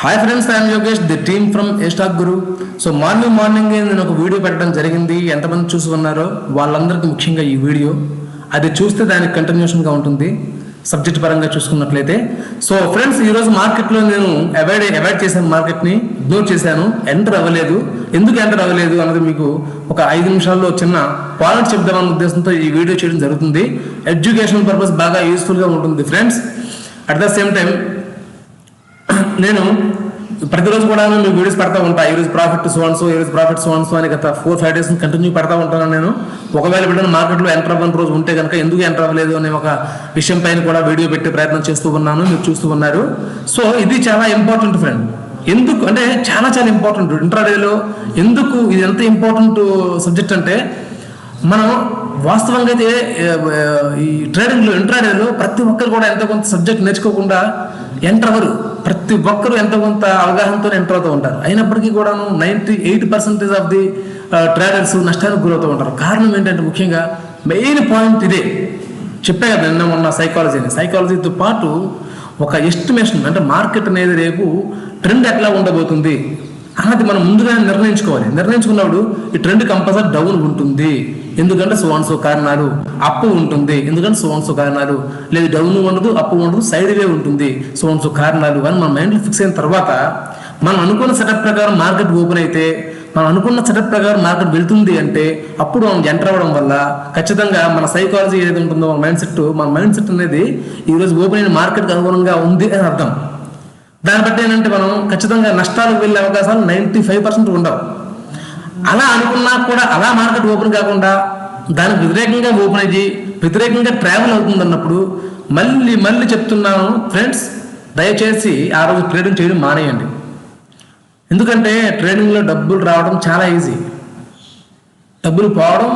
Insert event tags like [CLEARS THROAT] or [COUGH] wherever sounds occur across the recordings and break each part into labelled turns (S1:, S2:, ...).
S1: Hi friends I'm Yogesh the team from ఏస్టాక్ గురు so morning morning నేను ఒక video పెట్టడం జరిగింది. ఎంతమంది చూసి ఉన్నారో వాళ్ళందరికీ ముఖ్యంగా ఈ వీడియో అది చూస్తే దానికి కంటిన్యూషన్గా ఉంటుంది. సబ్జెక్ట్ పరంగా చూసుకున్నట్లయితే. సో ఫ్రెండ్స్ ఈరోజు మార్కెట్లో నేను అవాయిడ్ అవాయిడ్ చేశాను మార్కెట్ని ఇగ్నోర్ చేశాను. ఎంటర్ అవ్వలేదు. ఎందుకు ఎంటర్ అవ్వలేదు అన్నది మీకు ఒక ఐదు నిమిషాల్లో చిన్న పాయింట్ చెప్దామన్న ఉద్దేశంతో ఈ వీడియో చేయడం జరుగుతుంది. ఎడ్యుకేషన్ పర్పస్ బాగా యూస్ఫుల్గా ఉంటుంది friends at the same time [CLEARS THROAT] నేను ప్రతిరోజు కూడా మీకు వీడియోస్ పెడతా ఉంటా. ఈ రోజు ప్రాఫిట్ సోన్సో ఈరోజు రోజు ప్రాఫిట్ సోన్సో అని గత ఫోర్ ఫైవ్ డేస్ కంటిన్యూ పెడతా ఉంటాను నేను. ఒకవేళ బిడ్డను మార్కెట్లో ఎంటర్ అవ్వని రోజు ఉంటే కనుక ఎందుకు ఎంటర్ అవ్వలేదు అనే ఒక విషయం పైన కూడా వీడియో పెట్టే ప్రయత్నం చేస్తూ ఉన్నాను. మీరు చూస్తూ ఉన్నారు. సో ఇది చాలా ఇంపార్టెంట్ ఫ్రెండ్ ఎందుకు? అంటే చాలా చాలా ఇంపార్టెంట్ ఇంట్రాడేలో ఎందుకు ఇది ఎంత ఇంపార్టెంట్ సబ్జెక్ట్ అంటే మనం వాస్తవంగా అయితే ఈ ట్రేడింగ్లో ఇంట్రాడేలో ప్రతి ఒక్కరు కూడా ఎంతో కొంత సబ్జెక్ట్ నేర్చుకోకుండా ఎంటర్ అవ్వరు. ప్రతి ఒక్కరు ఎంత కొంత అవగాహనతో ఎంటర్ అవుతూ ఉంటారు. అయినప్పటికీ కూడాను ninety eight percentage of the traders నష్టానికి గురవుతూ ఉంటారు. కారణం ఏంటంటే ముఖ్యంగా మెయిన్ పాయింట్ ఇదే. చెప్పే కదా నిన్న మొన్న సైకాలజీని. సైకాలజీతో పాటు ఒక ఎస్టిమేషన్ అంటే మార్కెట్ అనేది రేపు ట్రెండ్ ఎట్లా ఉండబోతుంది అన్నది మనం ముందుగానే నిర్ణయించుకోవాలి. నిర్ణయించుకున్నప్పుడు ఈ ట్రెండ్ కంపల్సరీ డౌన్ ఉంటుంది. ఎందుకంటే సో కారణాలు అప్పు ఉంటుంది. ఎందుకంటే సో కారణాలు లేదు డౌన్ ఉండదు అప్పు ఉండదు సైడ్ వే ఉంటుంది. సో కారణాలు అని మన మైండ్లో ఫిక్స్ అయిన తర్వాత మనం అనుకున్న సెటప్ ప్రకారం మార్కెట్ ఓపెన్ అయితే మనం అనుకున్న సెటప్ ప్రకారం మార్కెట్ వెళ్తుంది అంటే అప్పుడు మనం ఎంటర్ అవ్వడం వల్ల ఖచ్చితంగా మన సైకాలజీ ఏది ఉంటుందో మన మైండ్ సెట్ మన మైండ్ సెట్ అనేది ఈరోజు ఓపెన్ అయిన మార్కెట్కి అనుగుణంగా ఉంది అని అర్థం. దాన్ని బట్టి ఏంటంటే మనం ఖచ్చితంగా నష్టాలకు వెళ్ళే అవకాశాలు నైంటీ ఫైవ్ పర్సెంట్ ఉండవు. అలా అనుకున్నా కూడా అలా మార్కెట్ ఓపెన్ కాకుండా దానికి వ్యతిరేకంగా ఓపెన్ అయ్యి వ్యతిరేకంగా ట్రావెల్ అవుతుంది అన్నప్పుడు మళ్ళీ మళ్ళీ చెప్తున్నాను ఫ్రెండ్స్ దయచేసి ఆ రోజు ట్రేడింగ్ చేయడం మానేయండి. ఎందుకంటే ట్రేడింగ్లో డబ్బులు రావడం చాలా ఈజీ. డబ్బులు పోవడం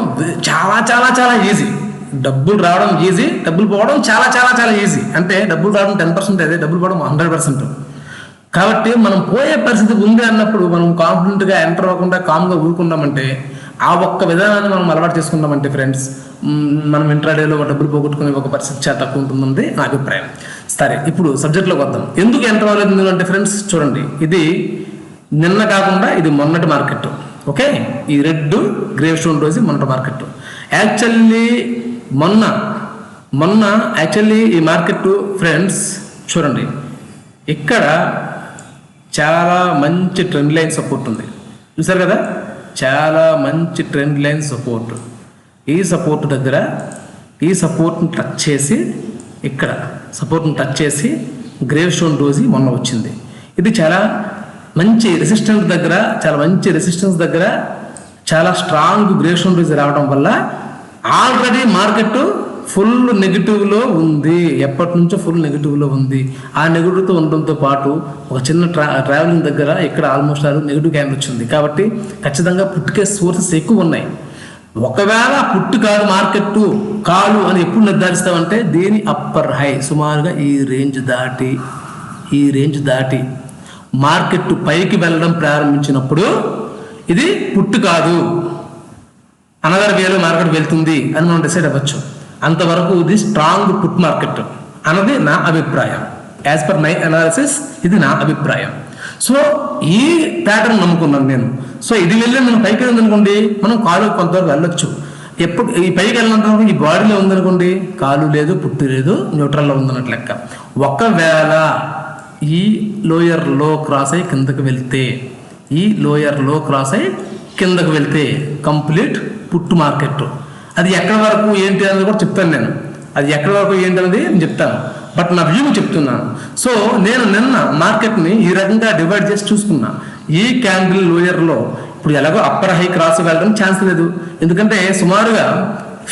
S1: చాలా చాలా చాలా ఈజీ. డబ్బులు రావడం ఈజీ డబ్బులు పోవడం చాలా చాలా చాలా ఈజీ. అంటే డబ్బులు రావడం టెన్ పర్సెంట్ అయితే డబ్బులు పోవడం హండ్రెడ్ పర్సెంట్. కాబట్టి మనం పోయే పరిస్థితి ఉంది అన్నప్పుడు మనం కాన్ఫిడెంట్గా ఎంటర్ అవ్వకుండా కామ్గా ఊరుకున్నామంటే ఆ ఒక్క విధానాన్ని మనం అలవాటు చేసుకున్నామంటే ఫ్రెండ్స్ మనం ఇంట్రాడేలో డబ్బులు పోగొట్టుకునే ఒక పరిస్థితి చాలా తక్కువ ఉంటుందండి నా అభిప్రాయం. సరే ఇప్పుడు సబ్జెక్ట్లోకి వద్దాం. ఎందుకు ఎంటర్ అవ్వలేదు అంటే ఫ్రెండ్స్ చూడండి. ఇది నిన్న కాకుండా ఇది మొన్నటి మార్కెట్. ఓకే? ఈ రెడ్ గ్రేవ్ స్టోన్ రోజు మొన్నటి మార్కెట్. యాక్చువల్లీ మొన్న మొన్న యాక్చువల్లీ ఈ మార్కెట్ ఫ్రెండ్స్ చూడండి. ఇక్కడ చాలా మంచి ట్రెండ్ లైన్ సపోర్ట్ ఉంది. చూసారు కదా? చాలా మంచి ట్రెండ్ లైన్ సపోర్ట్ ఈ సపోర్ట్ దగ్గర ఈ సపోర్ట్ని టచ్ చేసి ఇక్కడ సపోర్ట్ని టచ్ చేసి గ్రేవ్ స్టోన్ రోజు మొన్న వచ్చింది. ఇది చాలా మంచి రెసిస్టెన్స్ దగ్గర చాలా మంచి రెసిస్టెన్స్ దగ్గర చాలా స్ట్రాంగ్ గ్రేవ్ స్టోన్ రోజు రావడం వల్ల ఆల్రెడీ మార్కెట్ ఫుల్ నెగిటివ్లో ఉంది. ఎప్పటి నుంచో ఫుల్ నెగిటివ్లో ఉంది. ఆ నెగిటివ్తో ఉండడంతో పాటు ఒక చిన్న ట్రా ట్రావెలింగ్ దగ్గర ఇక్కడ ఆల్మోస్ట్ ఆరు నెగిటివ్ క్యాన్ వచ్చింది. కాబట్టి ఖచ్చితంగా పుట్టుకే సోర్సెస్ ఎక్కువ ఉన్నాయి. ఒకవేళ పుట్టు కాదు మార్కెట్ కాలు అని ఎప్పుడు నిర్ధారిస్తామంటే దీని అప్పర్ హై సుమారుగా ఈ రేంజ్ దాటి ఈ రేంజ్ దాటి మార్కెట్ పైకి వెళ్ళడం ప్రారంభించినప్పుడు ఇది పుట్టు కాదు. అనదర్ వేలో మార్కెట్ వెళ్తుంది అని మనం డిసైడ్ అవ్వచ్చు. అంతవరకు ఇది స్ట్రాంగ్ పుట్ మార్కెట్ అన్నది నా అభిప్రాయం. యాజ్ పర్ మై అనాలిసిస్ ఇది నా అభిప్రాయం. సో ఈ ప్యాటర్న్ నమ్ముకున్నాను నేను. సో ఇది వెళ్ళి మనం పైకి వెళ్ళింది అనుకోండి మనం కాలు కొంతవరకు వెళ్ళొచ్చు. ఎప్పుడు ఈ పైకి వెళ్ళినంత ఈ బాడీలో ఉందనుకోండి కాలు లేదు పుట్టు లేదు న్యూట్రల్లో ఉందన్నట్టు లెక్క. ఒకవేళ ఈ లోయర్లో క్రాస్ అయ్యి కిందకు వెళ్తే ఈ లోయర్లో క్రాస్ అయ్యి కిందకు వెళ్తే కంప్లీట్ పుట్టు మార్కెట్. అది ఎక్కడి వరకు ఏంటి అనేది కూడా చెప్తాను నేను. అది ఎక్కడి వరకు ఏంటి అనేది నేను చెప్తాను. బట్ నా వ్యూ చెప్తున్నాను. సో నేను నిన్న మార్కెట్ని ఈ రకంగా డివైడ్ చేసి చూసుకున్నా. ఈ క్యాండిల్ లోయర్లో ఇప్పుడు ఎలాగో అప్పర్ హై క్రాస్ వెళ్ళడం ఛాన్స్ లేదు. ఎందుకంటే సుమారుగా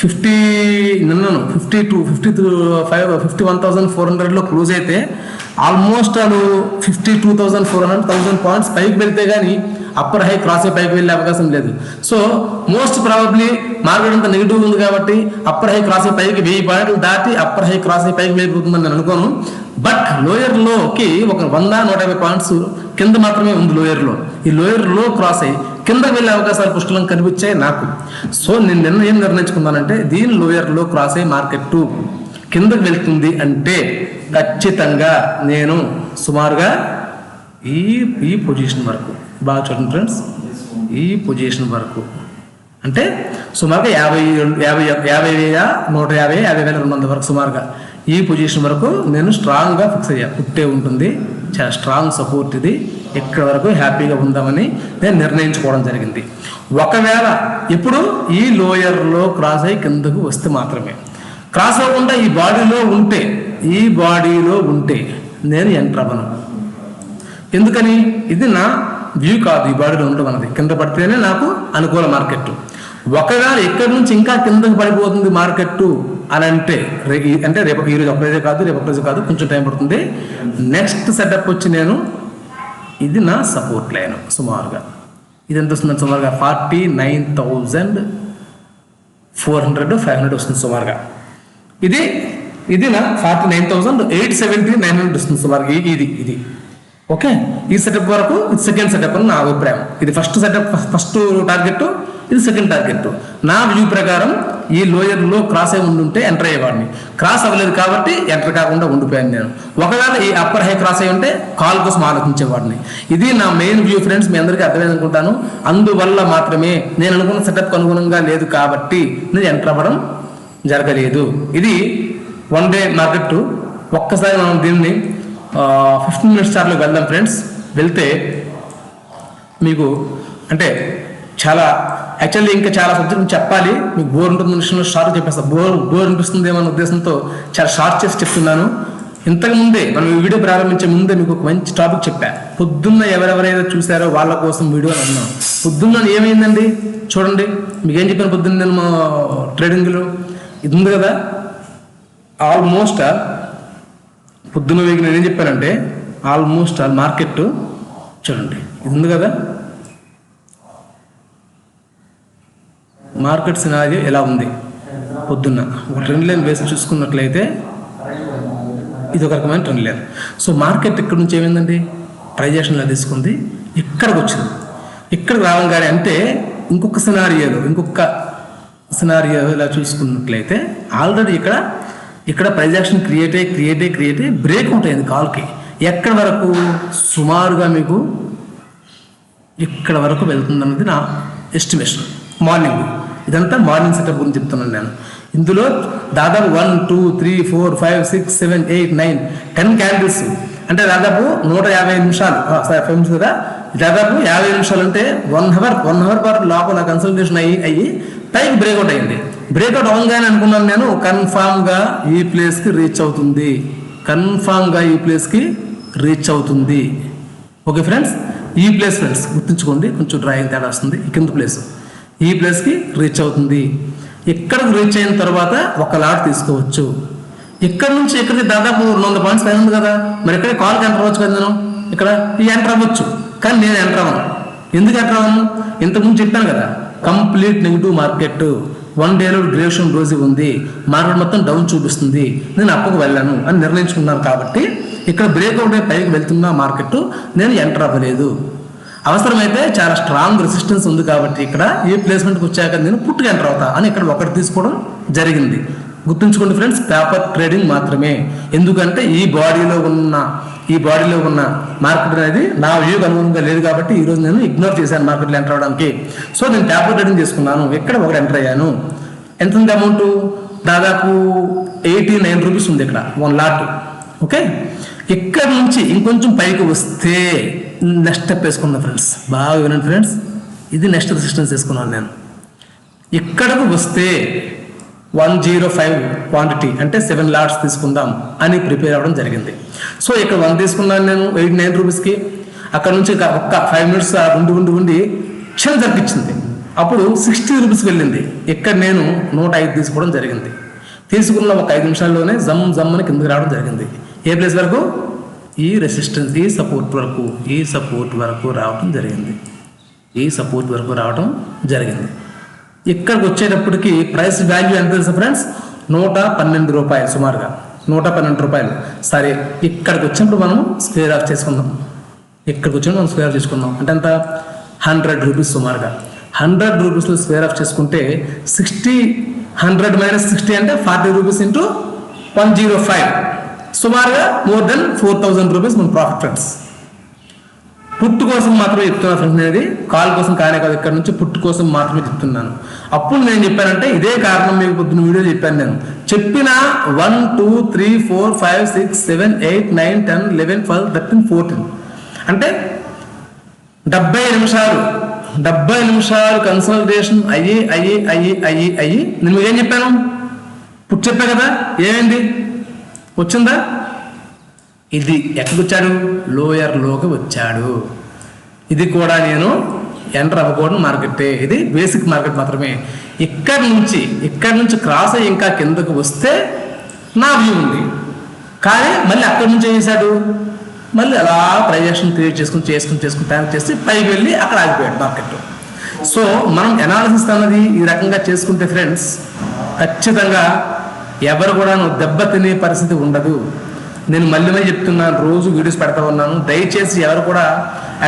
S1: fifty నిన్నను fifty two fifty two five fifty one thousand four హండ్రెడ్లో క్లోజ్ అయితే ఆల్మోస్ట్ వాళ్ళు fifty two thousand four hundred thousand points పైకి వెళ్తే కానీ అప్పర్ హై క్రాస్ అయ్యి పైకి వెళ్ళే అవకాశం లేదు. సో మోస్ట్ ప్రాబబ్లీ మార్కెట్ అంతా నెగిటివ్ ఉంది కాబట్టి అప్పర్ హై క్రాస్ అయ్యి పైకి వెయ్యి పాయింట్లు దాటి అప్పర్ హై క్రాస్ అయ్యి పైకి వెళ్ళిపోతుందని నేను అనుకోను. బట్ లోయర్లోకి ఒక వంద నూట యాభై పాయింట్స్ కింద మాత్రమే ఉంది లోయర్లో ఈ లోయర్లో క్రాస్ అయ్యి కింద వెళ్ళే అవకాశాలు పుష్కలం కనిపించాయి నాకు. సో నేను నిన్న ఏం నిర్ణయించుకున్నానంటే దీని లోయర్లో క్రాస్ అయ్యి మార్కెట్ కిందకు వెళ్తుంది అంటే ఖచ్చితంగా నేను సుమారుగా ఈ ఈ పొజిషన్ వరకు బాగా చూడండి ఫ్రెండ్స్ ఈ పొజిషన్ వరకు. అంటే సుమారుగా యాభై యాభై యాభై వేల నూట యాభై యాభై వేల రెండు వందల వరకు సుమారుగా ఈ పొజిషన్ వరకు నేను స్ట్రాంగ్గా ఫిక్స్ అయ్యా. పుట్టే ఉంటుంది. చాలా స్ట్రాంగ్ సపోర్ట్ ఇది. ఇక్కడ వరకు హ్యాపీగా ఉందామని నేను నిర్ణయించుకోవడం జరిగింది. ఒకవేళ ఇప్పుడు ఈ లోయర్లో క్రాస్ అయ్యి కిందకు వస్తే మాత్రమే. క్రాస్ అవ్వకుండా ఈ బాడీలో ఉంటే ఈ బాడీలో ఉంటే నేను ఎంటర్ అవ్వను. ఎందుకని? ఇది నా వ్యూ కాదు ఈ బాడీలో ఉండడం అన్నది. కింద పడితేనే నాకు అనుకూల మార్కెట్. ఒకవేళ ఎక్కడి నుంచి ఇంకా కిందకి పడిపోతుంది మార్కెట్ అని అంటే అంటే రేపు ఈ రోజు ఒక రోజే కాదు రేపు ఒక రోజు కాదు కొంచెం టైం పడుతుంది. నెక్స్ట్ సెటప్ వచ్చి నేను ఇది నా సపోర్ట్ లైన్ సుమారుగా. ఇది ఎంత వస్తుంది సుమారుగా forty nine thousand four hundred five hundred వస్తుంది సుమారుగా. ఇది ఇది నా forty nine thousand eight seventy nine hundred వస్తుంది సుమారుగా. ఇది ఇది. ఓకే ఈ సెటప్ వరకు ఇది సెకండ్ సెటప్ అని నా అభిప్రాయం. ఇది ఫస్ట్ సెటప్ ఫస్ట్ టార్గెట్ ఇది సెకండ్ టార్గెట్ నా వ్యూ ప్రకారం ఈ లోయర్లో క్రాస్ అయి ఉండుంటే ఎంటర్ అయ్యేవాడిని. క్రాస్ అవ్వలేదు కాబట్టి ఎంటర్ కాకుండా ఉండిపోయాను నేను. ఒకవేళ ఈ అప్పర్ హై క్రాస్ అయి ఉంటే కాల్ కోసం ఆలోచించేవాడిని. ఇది నా మెయిన్ వ్యూ ఫ్రెండ్స్ మీ అందరికీ అర్థమైంది అనుకుంటాను అందువల్ల మాత్రమే నేను అనుకున్న సెటప్ అనుగుణంగా లేదు కాబట్టి నేను ఎంటర్ అవ్వడం జరగలేదు. ఇది వన్ డే మార్కెట్ ఒక్కసారి మనం దీన్ని ఫిఫ్టీన్ మినిట్స్ చార్లో వెళ్దాం ఫ్రెండ్స్. వెళ్తే మీకు అంటే చాలా యాక్చువల్లీ ఇంకా చాలా సబ్జెక్ట్ చెప్పాలి. మీకు బోర్ ఉంటుంది విషయంలో షార్ట్ చెప్పేస్తా. బోర్ బోర్ అనిపిస్తుంది ఏమన్న ఉద్దేశంతో చాలా షార్ట్ చేసి చెప్తున్నాను. ఇంతకు ముందే మనం ఈ వీడియో ప్రారంభించే ముందే మీకు ఒక మంచి టాపిక్ చెప్పా. పొద్దున్న ఎవరెవరైతే చూసారో వాళ్ళ కోసం వీడియో అని అన్నాం. పొద్దున్న ఏమైందండి? చూడండి. మీకు ఏం చెప్పాను పొద్దున్న నేను మా ట్రేడింగ్లో ఇది ఉంది కదా? ఆల్మోస్ట్ పొద్దున్న వేగి నేనేం చెప్పానంటే ఆల్మోస్ట్ ఆల్ మార్కెట్ చూడండి ఇది ఉంది కదా? మార్కెట్ సినారియో ఎలా ఉంది? పొద్దున్న ఒక ట్రెండ్ లైన్ వేసి చూసుకున్నట్లయితే ఇది ఒక రకమైన ట్రెండ్ లైన్. సో మార్కెట్ ఇక్కడ నుంచి ఏమైందండి? ట్రైజేషన్లో తీసుకుంది? ఇక్కడికి వచ్చింది? ఇక్కడికి రావంగానే అంటే ఇంకొక సినారియోలో ఇంకొక సినారియో ఇలా చూసుకున్నట్లయితే ఆల్రెడీ ఇక్కడ ఇక్కడ ప్రైజాక్షన్ క్రియేట్ అయ్యి క్రియేట్ అయ్యి క్రియేట్ అయ్యి బ్రేక్ ఉంటుంది కాల్కి. ఎక్కడి వరకు? సుమారుగా మీకు ఇక్కడ వరకు వెళ్తుంది అన్నది నా ఎస్టిమేషన్ మార్నింగ్ ఇదంతా మార్నింగ్ సెటప్ గురించి చెప్తున్నాను నేను. ఇందులో దాదాపు one two three four five six seven eight nine ten candles అంటే దాదాపు నూట యాభై నిమిషాలు. ఫైవ్ నిమిషాలు కదా దాదాపు యాభై నిమిషాలు అంటే వన్ అవర్ వన్ అవర్ పాటు లోపల కన్సల్టేషన్ అయ్యి అయ్యి పైకి బ్రేక్అవుట్ అయింది. బ్రేక్అవుట్ అవ్వగానే అనుకున్నాను నేను కన్ఫామ్గా ఈ ప్లేస్కి రీచ్ అవుతుంది. కన్ఫామ్గా ఈ ప్లేస్కి రీచ్ అవుతుంది. Okay friends? ఈ ప్లేస్ ఫ్రెండ్స్ గుర్తుంచుకోండి కొంచెం డ్రాయింగ్ తేడా వస్తుంది. కింద ప్లేస్. ఈ ప్లేస్కి రీచ్ అవుతుంది. ఇక్కడికి రీచ్ అయిన తర్వాత ఒక లాట్ తీసుకోవచ్చు. ఇక్కడ నుంచి ఇక్కడికి దాదాపు రెండు వందల పాయింట్స్ పైన ఉంది కదా. మరి ఇక్కడ కాల్కి ఎంటర్ అవ్వచ్చు కదా నేను? ఇక్కడ ఈ ఎంటర్ అవ్వచ్చు. కానీ నేను ఎంటర్ అవ్వను. ఎందుకు ఎంటర్ అవ్వను? ఇంతకుముందు చెప్పాను కదా. Complete negative market. వన్ డేలో గ్రేషన్ రోజు ఉంది. మార్కెట్ మొత్తం డౌన్ చూపిస్తుంది. నేను అప్పుకు వెళ్ళాను అని నిర్ణయించుకున్నాను కాబట్టి ఇక్కడ బ్రేక్అవుట్ అయి పైకి వెళ్తున్న మార్కెట్ నేను ఎంటర్ అవ్వలేదు. అవసరమైతే చాలా స్ట్రాంగ్ రెసిస్టెన్స్ ఉంది కాబట్టి ఇక్కడ ఏ ప్లేస్మెంట్కి వచ్చాక నేను పుట్టుకు ఎంటర్ అవుతా అని ఇక్కడ ఒకటి తీసుకోవడం జరిగింది. గుర్తుంచుకోండి ఫ్రెండ్స్ పేపర్ ట్రేడింగ్ మాత్రమే. ఎందుకంటే ఈ బాడీలో ఉన్న ఈ బాడీలో ఉన్న మార్కెట్ అనేది నా వ్యూకి అనుగుణంగా లేదు కాబట్టి ఈరోజు నేను ఇగ్నోర్ చేశాను మార్కెట్లో ఎంటర్ అవడానికి. సో నేను ట్యాబ్లెట్ ట్రేడింగ్ చేసుకున్నాను. ఎక్కడ ఒకటి ఎంటర్ అయ్యాను. ఎంత ఉంది అమౌంట్ దాదాపు ఎయిటీ నైన్ రూపీస్ ఉంది ఇక్కడ. వన్ లాట్ ఓకే ఇక్కడ నుంచి ఇంకొంచెం పైకి వస్తే నెక్స్ట్ స్టెప్ వేసుకున్నాను ఫ్రెండ్స్ బాగా వినండి ఫ్రెండ్స్ ఇది నెక్స్ట్ రెసిస్టెన్స్ వేసుకున్నాను నేను. ఇక్కడకు వస్తే వన్ జీరో ఫైవ్ క్వాంటిటీ అంటే సెవెన్ లాట్స్ తీసుకుందాం అని ప్రిపేర్ అవ్వడం జరిగింది. సో ఇక్కడ వన్ తీసుకున్నాను నేను ఎయిట్ నైన్ రూపీస్కి అక్కడ నుంచి ఒక్క ఫైవ్ మినిట్స్ ఉండి ఉండి ఉండి క్షణ జరిపించింది. అప్పుడు సిక్స్టీ రూపీస్కి వెళ్ళింది. ఇక్కడ నేను నూట ఐదు తీసుకోవడం జరిగింది. తీసుకున్న ఒక ఐదు నిమిషాల్లోనే జమ్ జమ్ అని కిందకి రావడం జరిగింది. ఏ ప్లేస్ వరకు? ఈ రెసిస్టెన్స్ ఈ సపోర్ట్ వరకు ఈ సపోర్ట్ వరకు రావడం జరిగింది. ఈ సపోర్ట్ వరకు రావడం జరిగింది. ఇక్కడికి వచ్చేటప్పటికి ప్రైస్ వాల్యూ ఎంత తెలుసు ఫ్రెండ్స్ నూట పన్నెండు రూపాయలు సుమారుగా. నూట పన్నెండు రూపాయలు. సరే ఇక్కడికి వచ్చినప్పుడు మనం స్క్వేర్ ఆఫ్ చేసుకుందాం. ఇక్కడికి వచ్చినప్పుడు మనం స్క్వేర్ ఆఫ్ చేసుకుందాం. అంటే ఎంత? హండ్రెడ్ రూపీస్ సుమారుగా. హండ్రెడ్ రూపీస్లో స్క్వేర్ ఆఫ్ చేసుకుంటే సిక్స్టీ హండ్రెడ్ మైనస్ సిక్స్టీ అంటే forty rupees into one zero five సుమారుగా more than four thousand rupees మన ప్రాఫిట్ ఫ్రెండ్స్ పుట్టు కోసం మాత్రమే చెప్తున్నా ఫ్రెండ్స్ అనేది కాల్ కోసం కానే కాదు ఇక్కడ నుంచి పుట్టు కోసం మాత్రమే చెప్తున్నాను. అప్పుడు నేను చెప్పానంటే ఇదే కారణం మీకు పొద్దున్న వీడియో చెప్పాను నేను. చెప్పిన one two three four five six seven eight nine ten eleven twelve thirteen fourteen. అంటే డెబ్బై నిమిషాలు డెబ్బై నిమిషాలు కన్సల్టేషన్ అయ్యి అయ్యి అయ్యి అయ్యి అయ్యి. నేను ఏం చెప్పాను? పుట్టు చెప్పా కదా? ఏమైంది? వచ్చిందా? ఇది ఎక్కడికి వచ్చాడు లోయర్లోకి వచ్చాడు. ఇది కూడా నేను ఎంటర్ అవ్వకూడదు మార్కెటే ఇది బేసిక్ మార్కెట్ మాత్రమే. ఇక్కడి నుంచి ఇక్కడి నుంచి క్రాస్ అయ్యి ఇంకా కిందకు వస్తే నా వ్యూ ఉంది. కానీ మళ్ళీ అక్కడి నుంచి ఏం చేశాడు? మళ్ళీ అలా ప్రైజేషన్ క్రియేట్ చేసుకుని చేసుకుని చేసుకుని తయారు చేసి పైకి వెళ్ళి అక్కడ ఆగిపోయాడు మార్కెట్ సో మనం ఎనాలిసిస్ అన్నది ఈ రకంగా చేసుకుంటే ఫ్రెండ్స్ ఖచ్చితంగా ఎవరు కూడా నువ్వు దెబ్బతినే పరిస్థితి ఉండదు. నేను మళ్ళీ మళ్ళీ చెప్తున్నాను రోజు వీడియోస్ పెడతా ఉన్నాను. దయచేసి ఎవరు కూడా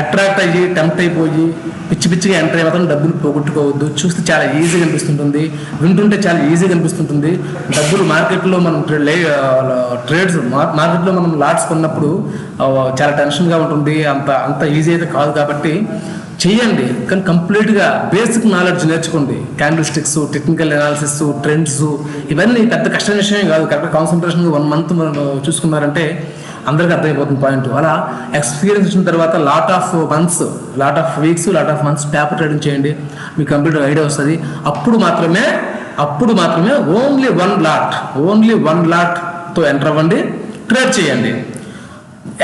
S1: అట్రాక్ట్ అయ్యి టెంప్ట్ అయిపోయి పిచ్చి పిచ్చిగా ఎంటర్ అయిపోతాను డబ్బులు పోగొట్టుకోవద్దు. చూస్తే చాలా ఈజీగా అనిపిస్తుంటుంది వింటుంటే చాలా ఈజీగా అనిపిస్తుంటుంది డబ్బులు మార్కెట్లో మనం ట్రేడ్స్ మార్కెట్లో మనం లాట్స్ కొన్నప్పుడు చాలా టెన్షన్గా ఉంటుంది. అంత అంత ఈజీ అయితే కాదు కాబట్టి చేయండి కానీ కంప్లీట్గా బేసిక్ నాలెడ్జ్ నేర్చుకోండి. Candle sticks technical analysis trends ఇవన్నీ పెద్ద కష్టమైన విషయం కాదు. కరెక్ట్ కాన్సన్ట్రేషన్ వన్ మంత్ మనం చూసుకున్నారంటే అందరికీ అర్థమైపోతుంది పాయింట్ అలా ఎక్స్పీరియన్స్ వచ్చిన తర్వాత lot of months lot of weeks lot of months paper trading చేయండి. మీకు కంప్లీట్ ఐడియా వస్తుంది. అప్పుడు మాత్రమే అప్పుడు మాత్రమే only one lot only one లాట్తో enter అవ్వండి ట్రేడ్ చేయండి.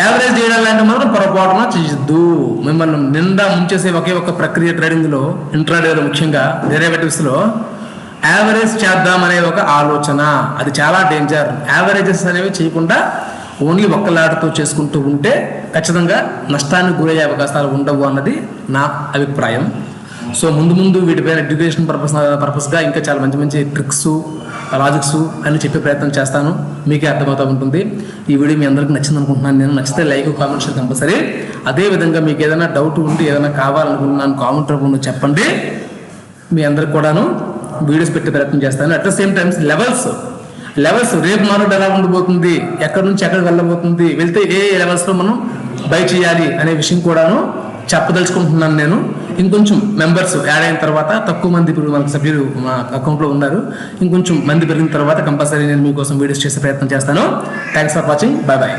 S1: యావరేజ్ చేయడం మాత్రం పొరపాటున చేయొద్దు. మిమ్మల్ని నిండా ముంచేసే ఒకే ఒక ప్రక్రియ ట్రేడింగ్లో ఇంట్రాడేలో ముఖ్యంగా డెరివేటివ్స్లో యావరేజ్ చేద్దామనే ఒక ఆలోచన. అది చాలా డేంజర్ యావరేజెస్ అనేవి చేయకుండా ఓన్లీ ఒక్క లాటతో చేసుకుంటూ ఉంటే ఖచ్చితంగా నష్టానికి గురయ్యే అవకాశాలు ఉండవు అన్నది నా అభిప్రాయం. సో ముందు ముందు వీటిపైన ఎడ్యుకేషన్ పర్పస్ పర్పస్గా ఇంకా చాలా మంచి మంచి ట్రిక్స్ లాజిక్స్ అని చెప్పే ప్రయత్నం చేస్తాను. మీకే అర్థమవుతూ ఉంటుంది. ఈ వీడియో మీ అందరికి నచ్చింది అనుకుంటున్నాను. నేను నచ్చితే లైక్ కామెంట్ కంపల్సరీ. అదే విధంగా మీకు ఏదైనా డౌట్ ఉండి ఏదైనా కావాలనుకున్నాను కామెంట్ రూపంలో చెప్పండి. మీ అందరికి కూడాను వీడియోస్ పెట్టే ప్రయత్నం చేస్తాను. At the same times levels levels రేపు మానవుడు ఎలా ఉండబోతుంది? ఎక్కడి నుంచి ఎక్కడికి వెళ్ళబోతుంది? వెళ్తే ఏ లెవెల్స్లో మనం బై చేయాలి అనే విషయం కూడాను చెప్పదలుచుకుంటున్నాను నేను. ఇంకొంచెం మెంబర్స్ యాడ్ అయిన తర్వాత తక్కువ మంది ఇప్పుడు మనకు సభ్యులు మా అకౌంట్లో ఉన్నారు. ఇంకొంచెం మంది పెరిగిన తర్వాత కంపల్సరీ నేను మీకోసం వీడియోస్ చేసే ప్రయత్నం చేస్తాను. Thanks for watching bye bye